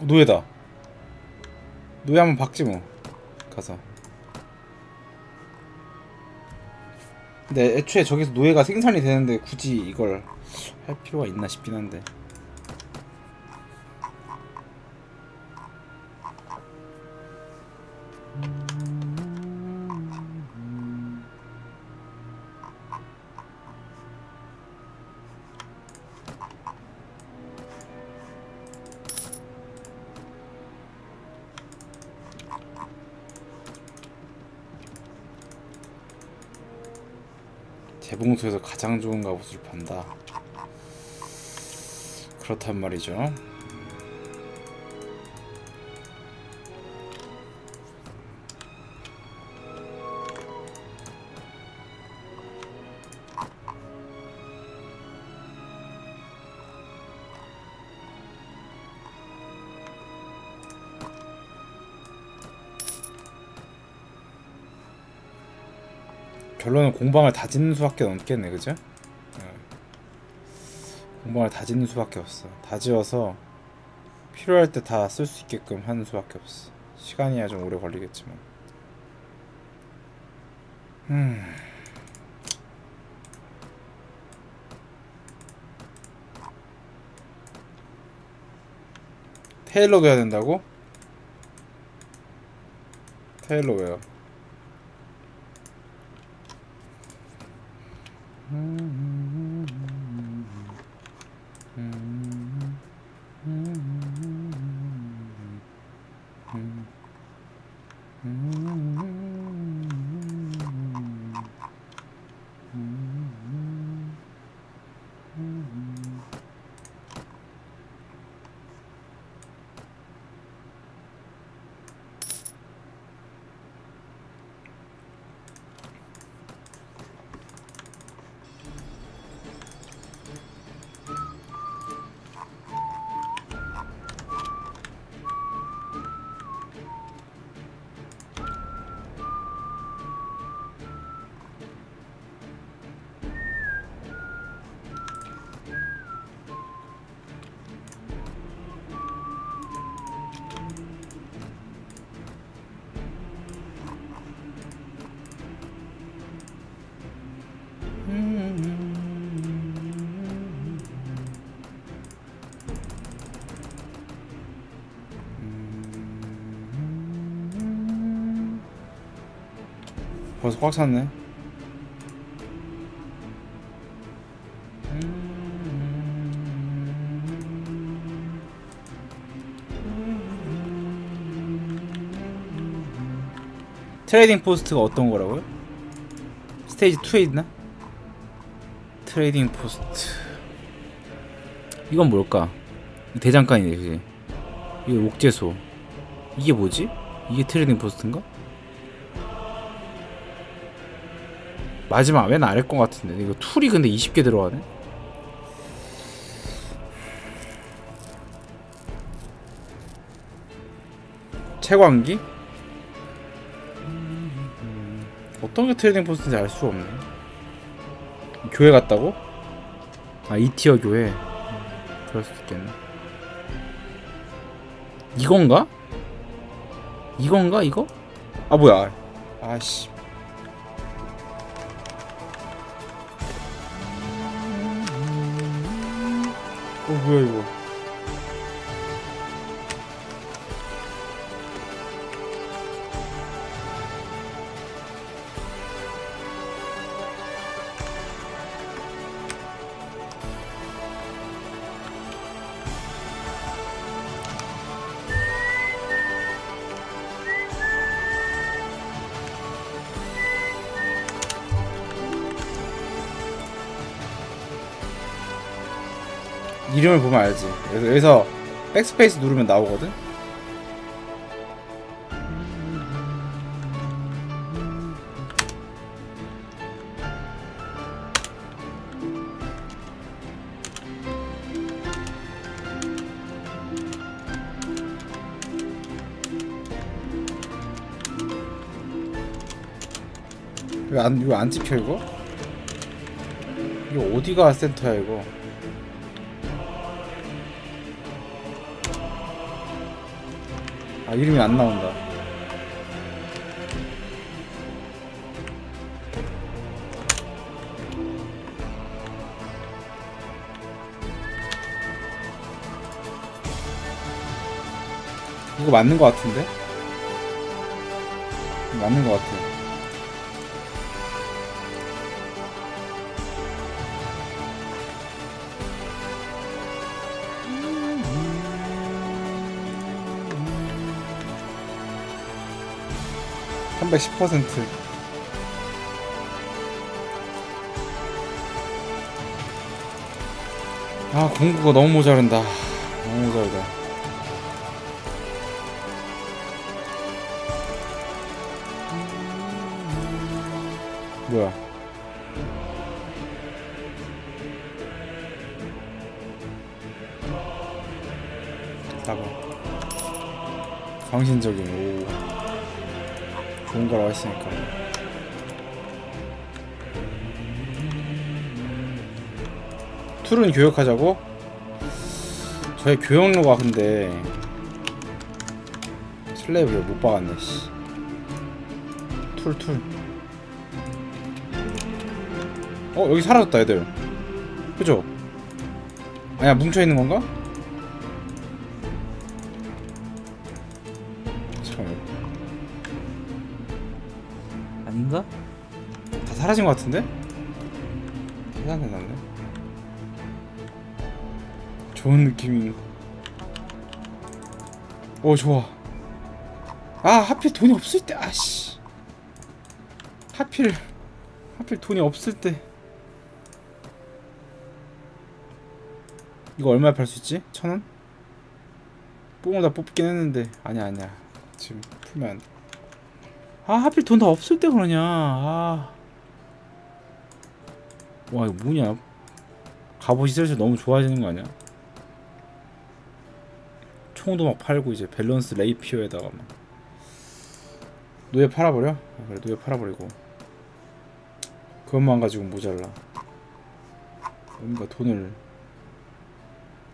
노예다. 노예 한번 박지 뭐. 가서. 근데 애초에 저기서 노예가 생산이 되는데 굳이 이걸 할 필요가 있나 싶긴 한데 재봉소에서 가장 좋은 갑옷을 판다. 그렇단 말이죠 공방을 다 짓는 수밖에 없겠네 그죠? 네. 공방을 다 짓는 수밖에 없어 다 지어서 필요할 때 다 쓸 수 있게끔 하는 수밖에 없어 시간이야 좀 오래 걸리겠지만 음. 테일러도 해야 된다고? 테일러 왜요? Mm-hmm. 벌써 꽉 찼네. 트레이딩 포스트가 어떤 거라고요? 스테이지 2에 있나? 트레이딩 포스트 이건 뭘까? 대장간이네 그지? 이게 옥제소 이게 뭐지? 이게 트레이딩 포스트인가? 마지막 맨 아래 거 같은데 이거 툴이 근데 20개 들어가네 채광기? 어떤 게 트레이딩 포스트인지 알 수가 없네 교회 갔다고? 아 이티어 교회 그럴 수도 있겠네 이건가? 이건가 이거? 아 뭐야 아씨 어 뭐야 이거 이름을 보면 알지 그래서 여기서 백스페이스 누르면 나오거든 왜 안 이거 안 찍혀 이거? 이거 어디가 센터야 이거? 아 이름이 안 나온다 이거 맞는 거 같은데? 맞는 거 같아 삼백십 퍼센트. 아 공구가 너무 모자른다. 너무 모자르다. 뭐야? 나봐. 광신적인 오 좋은 거라고 했으니까 툴은 교육하자고? 저의 교육로가 근데 슬레이브를 못 박았네 씨. 툴 툴. 어 여기 사라졌다 애들 그죠? 아니야 뭉쳐있는 건가? 사라진 것 같은데? 났네 좋은 느낌이 오 좋아 아 하필 돈이 없을 때 아씨 하필 하필 돈이 없을 때 이거 얼마에 팔 수 있지? 천 원? 뽕을 다 뽑긴 했는데 아니야 아니야 지금 풀면. 아 하필 돈 다 없을 때 그러냐 아. 와 이거 뭐냐? 갑옷이 슬슬 너무 좋아지는 거 아니야? 총도 막 팔고 이제 밸런스 레이피어에다가 막 노예 팔아버려? 아, 그래 노예 팔아버리고. 그것만 가지고 모자라. 뭔가 돈을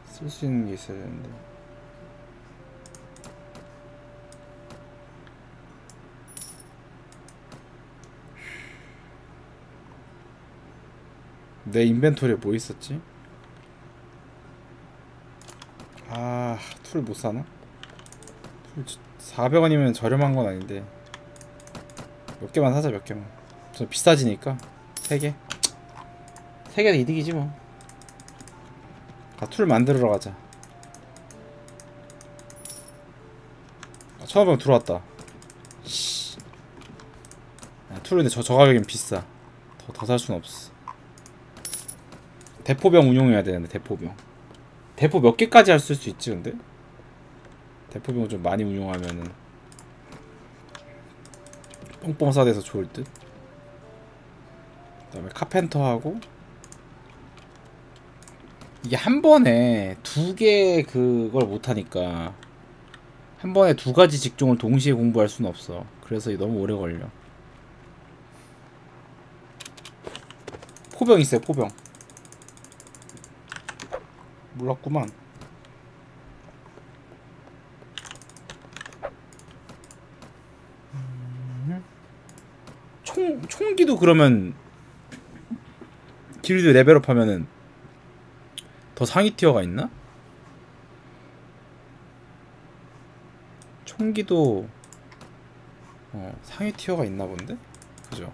쓸 수 있는 게 있어야 되는데 내 인벤토리에 뭐 있었지? 아, 툴 못 사나? 툴 400원이면 저렴한 건 아닌데 몇 개만 사자 몇 개만. 저 비싸지니까 세 개. 세 개도 이득이지 뭐. 아, 툴 만들으러 가자. 아, 천원병 들어왔다. 씨. 아, 툴 근데 저, 저 가격엔 비싸. 더 더 살 순 없어. 대포병 운용해야 되는데 대포병. 대포 몇 개까지 할 수 있지 근데? 대포병 좀 많이 운용하면은. 뻥뻥 싸대서 좋을 듯. 그 다음에 카펜터하고. 이게 한 번에 두 개 그걸 못하니까 한 번에 두 가지 직종을 동시에 공부할 수는 없어. 그래서 너무 오래 걸려. 포병 있어요 포병 몰랐구만. 총 총기도 그러면 길드 레벨업 하면은 더 상위 티어가 있나? 총기도 어, 상위 티어가 있나 본데? 그죠?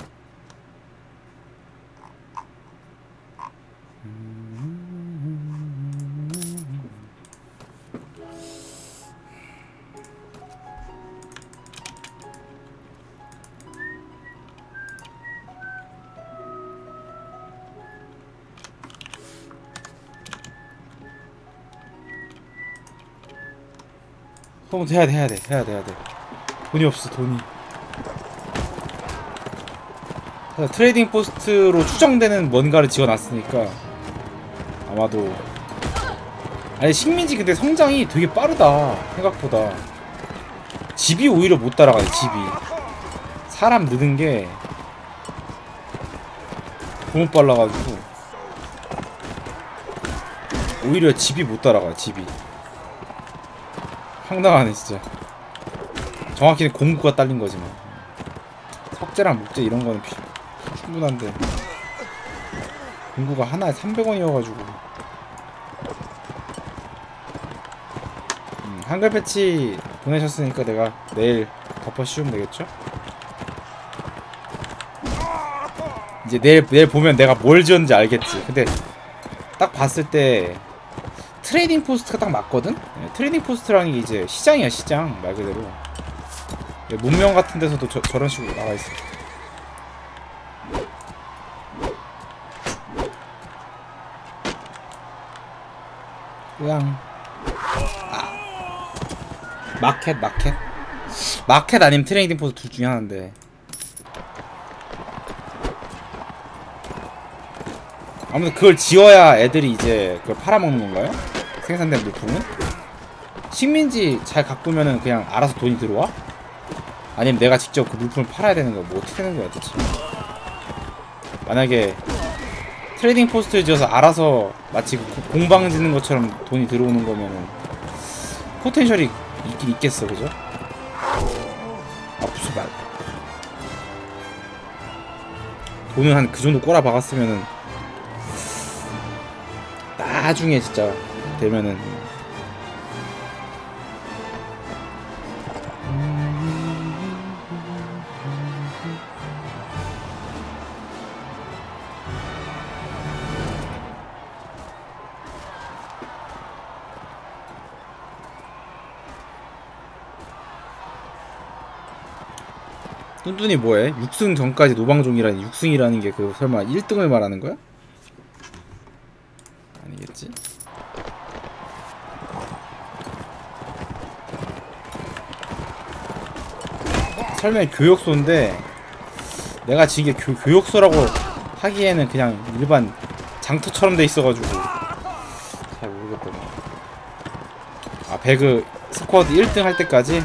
그럼 해야 돼 해야 돼 해야 돼 해야 돼. 돈이 없어 돈이. 트레이딩 포스트로 추정되는 뭔가를 지어놨으니까 아마도. 아니 식민지 근데 성장이 되게 빠르다 생각보다. 집이 오히려 못 따라가네 집이. 사람 느는 게 너무 빨라가지고. 오히려 집이 못 따라가 집이 황당하네 진짜 정확히는 공구가 딸린 거지 뭐 석재랑 목재 이런 거는 피, 충분한데 공구가 하나에 300원이어가지고 음, 한글 패치 보내셨으니까 내가 내일 덮어 씌우면 되겠죠? 이제 내일 내일 보면 내가 뭘 지었는지 알겠지. 근데 딱 봤을 때 트레이딩 포스트가 딱 맞거든. 네, 트레이딩 포스트라는 게 이제 시장이야 시장 말 그대로. 네, 문명 같은 데서도 저, 저런 식으로 나와 있어. 그냥 아. 마켓 마켓 마켓 아니면 트레이딩 포스트 둘 중에 하나인데 아무튼 그걸 지어야 애들이 이제 그걸 팔아먹는 건가요? 생산된 물품은? 식민지 잘 가꾸면은 그냥 알아서 돈이 들어와? 아니면 내가 직접 그 물품을 팔아야 되는 거야? 뭐 어떻게 되는 거야 대체? 만약에 트레이딩 포스트를 지어서 알아서 마치 그 공방 짓는 것처럼 돈이 들어오는 거면은 포텐셜이 있긴 있겠어 그죠? 아 무슨 말 돈을 한 그 정도 꼬라 박았으면은 나중에 진짜 되면은 뚠뚠이 뭐해? 6승 전까지 노방종이라니 6승이라는 게 그 설마 1등을 말하는 거야? 아니겠지? 설명이 교육소인데 내가 지금 이게 교, 교육소라고 하기에는 그냥 일반 장터처럼 돼 있어가지고 잘 모르겠거든 아 배그 스쿼드 1등 할 때까지?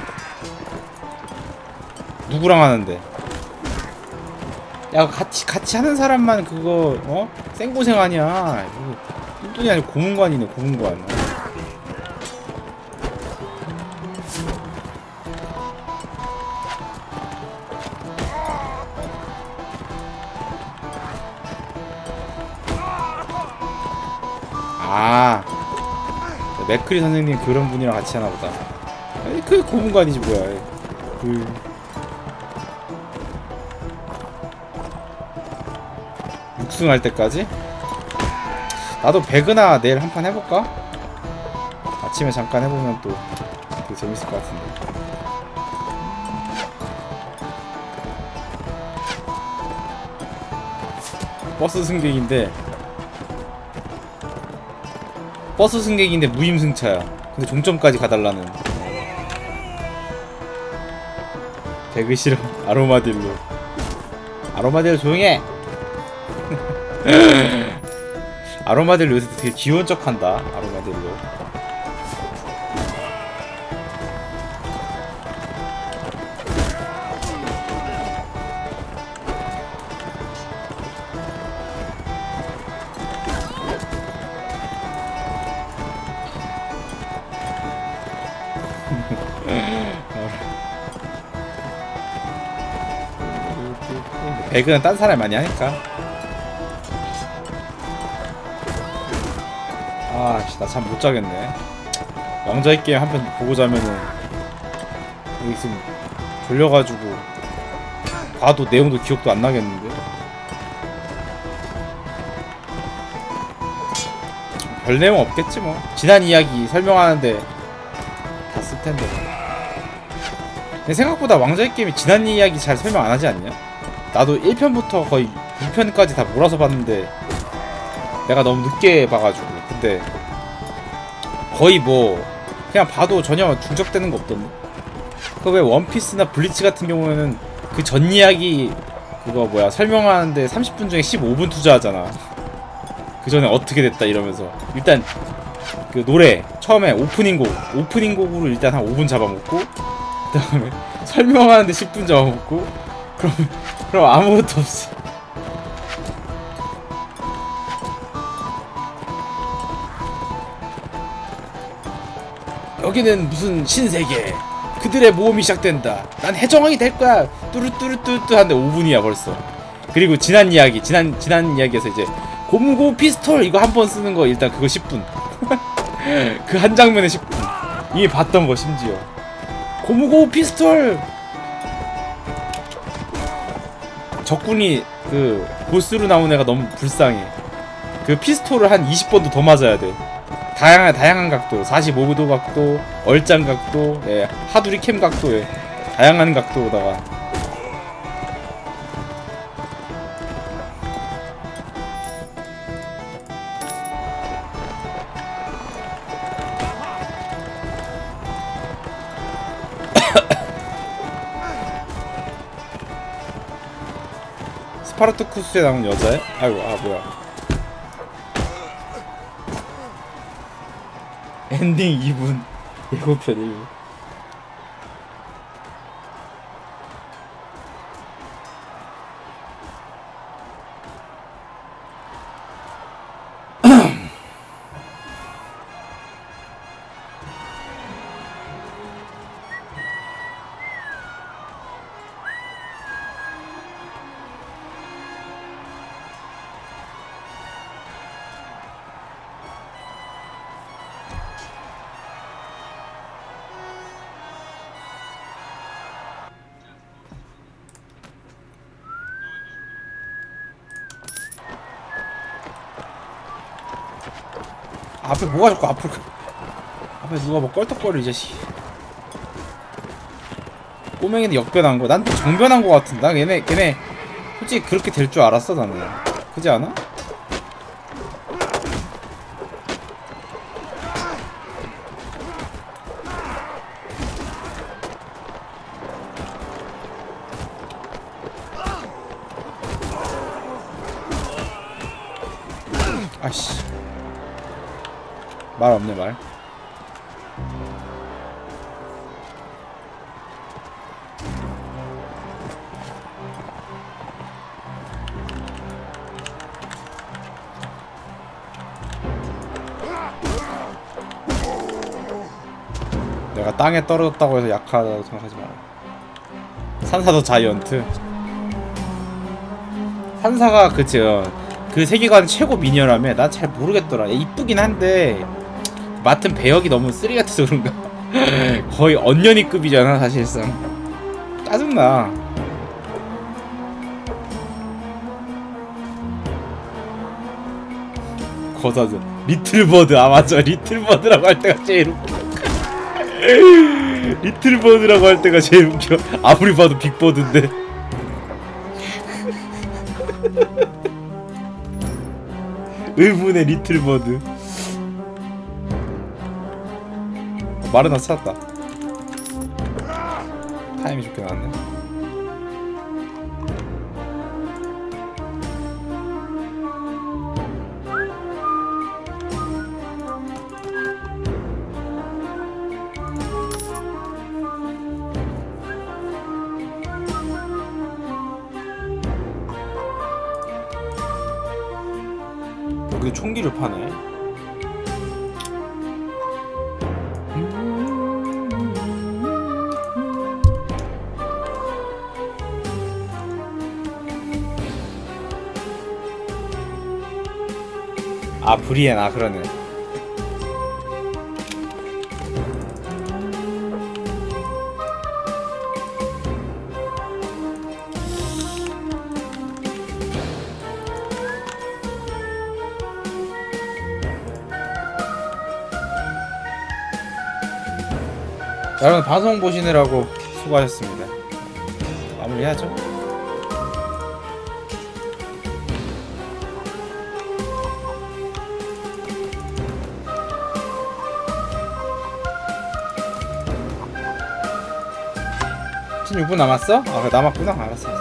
누구랑 하는데? 야 같이 같이 하는 사람만 그거 어? 생고생 아니야. 이거 뚱뚱이 아니고 고문관이네 고문관 맥크리 선생님 그런 분이랑 같이 하나 보다 아니 그 고문관이지 뭐야 그 6승 할 때까지? 나도 배그나 내일 한 판 해볼까? 아침에 잠깐 해보면 또 되게 재밌을 것 같은데 버스 승객인데 버스 승객인데 무임승차야. 근데 종점까지 가달라는. 배그 싫어 아로마딜로. 아로마딜로 조용해. 아로마딜로 요새 되게 귀여운 척 한다 아로마딜로 배그는 딴 사람이 많이 하니까. 아씨 나 잠 못 자겠네. 왕자의 게임 한 편 보고 자면은 여기 지금 졸려가지고 봐도 내용도 기억도 안 나겠는데. 별 내용 없겠지 뭐. 지난 이야기 설명하는데 텐데 근데 생각보다 왕자의 게임이 지난 이야기 잘 설명 안 하지 않냐? 나도 1편부터 거의 6편까지 다 몰아서 봤는데 내가 너무 늦게 봐가지고. 근데 거의 뭐 그냥 봐도 전혀 중적되는 거 없던데? 그 왜 원피스나 블리치 같은 경우에는 그 전 이야기 그거 뭐야 설명하는데 30분 중에 15분 투자하잖아. 그 전에 어떻게 됐다 이러면서. 일단 그 노래 처음에 오프닝 곡 오프닝 곡으로 일단 한 5분 잡아먹고 그 다음에 설명하는데 10분 잡아먹고 그럼 그럼 아무것도 없어 여기는 무슨 신세계 그들의 모험이 시작된다. 난 해적왕이 될 거야. 뚜루뚜루뚜뚜 하는데 5분이야 벌써. 그리고 지난 이야기, 지난 지난 이야기에서 이제 고무고 피스톨 이거 한 번 쓰는 거 일단 그거 10분. 그 한 장면에 10분. 이미 봤던 거 심지어. 고무고 피스톨. 적군이 그 보스로 나온 애가 너무 불쌍해. 그 피스톨을 한 20번도 더 맞아야 돼. 다양한 다양한 각도, 45도 각도, 얼짱 각도, 예, 하두리 캠 각도에 다양한 각도로다가 스파르타쿠스에 나온 여자애? 아이고 아 뭐야. 엔딩 2분. 예고편 1분 앞에 뭐가 자꾸 앞으로 가- 앞에 누가 뭐 껄떡거려 이 자식 꼬맹이는 역변한 거. 난또 정변한 거 같은데? 난 얘네 걔네 솔직히 그렇게 될 줄 알았어 나는. 그지 않아? 말 없네 말. 내가 땅에 떨어졌다고 해서 약하다고 생각하지 마라 산사도 자이언트. 산사가 그죠 그 세계관 최고 미녀라며? 난 잘 모르겠더라. 얘 이쁘긴 한데 맡은 배역이 너무 쓰리 같아서 그런가? 거의 언년이급이잖아 사실상. 짜증나. 거사즈. 리틀버드 아 맞아. 리틀버드라고 할 때가 제일 웃겨. 리틀버드라고 할 때가 제일 웃겨. 아무리 봐도 빅버드인데. 의문의 리틀버드 마르나 찾았다. 타임이 좋게 나왔네 아 브리엔 아 그러네. 여러분 방송 보시느라고 수고하셨습니다. 마무리해야죠 (16분) 남았어? 아 남았구나 알았어